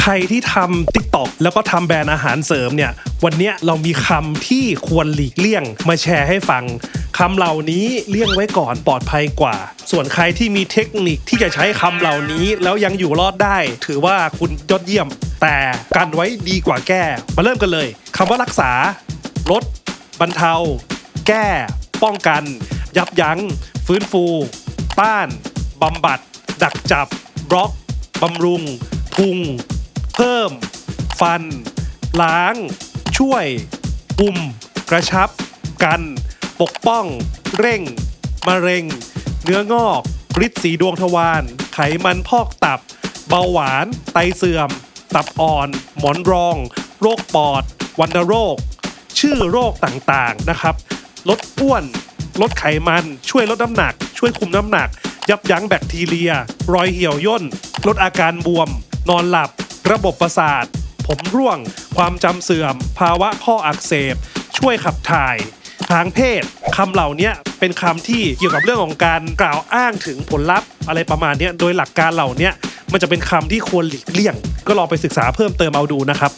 ใครที่ทำ t ิ k t o k แล้วก็ทำแบรนด์อาหารเสริมเนี่ย วันนี้เรามีคำที่ควรหลีกเลี่ยงมาแชร์ให้ฟังคำเหล่านี้เลี่ยงไว้ก่อนปลอดภัยกว่า ส่วนใครที่มีเทคนิคที่จะใช้คำเหล่านี้ แล้วยังอยู่รอดได้ ถือว่าคุณยอดเยี่ยม แต่กันไว้ดีกว่าแก้ มาเริ่มกันเลยคำว่ารักษา ลด บรรเทา แก้ ป้องกัน ยับยั้ง ฟื้นฟู ต้านบำบัด ดักจับ บล็อกบำรุง ทุง เพิ่ม ฟัน ล้าง ช่วยกลุ่ม กระชับ กัน ปกป้อง เร่ง มะเร็ง เนื้องอกฤทธิ์สีดวงทวาร ไขมันพอกตับ เบาหวาน ไตเสื่อม ตับอ่อน หมอนรอง โรคปอด วัณโรค ชื่อโรคต่างๆนะครับ ลดอ้วน ลดไขมัน ช่วยลดน้ำหนัก ช่วยคุมน้ำหนัก ยับยั้งแบคทีเรีย รอยเหี่ยวย่น ลดอาการบวม นอนหลับ ระบบประสาท ผมร่วง ความจำเสื่อม ภาวะข้ออักเสบ ช่วยขับถ่าย ทางเพศคำเหล่านี้เป็นคำที่เกี่ยวกับเรื่องของการกล่าวอ้างถึงผลลัพธ์ อะไรประมาณนี้โดยหลักการเหล่านี้มันจะเป็นคำที่ควรหลีกเลี่ยง ก็ลองไปศึกษาเพิ่มเติมเอาดูนะครับ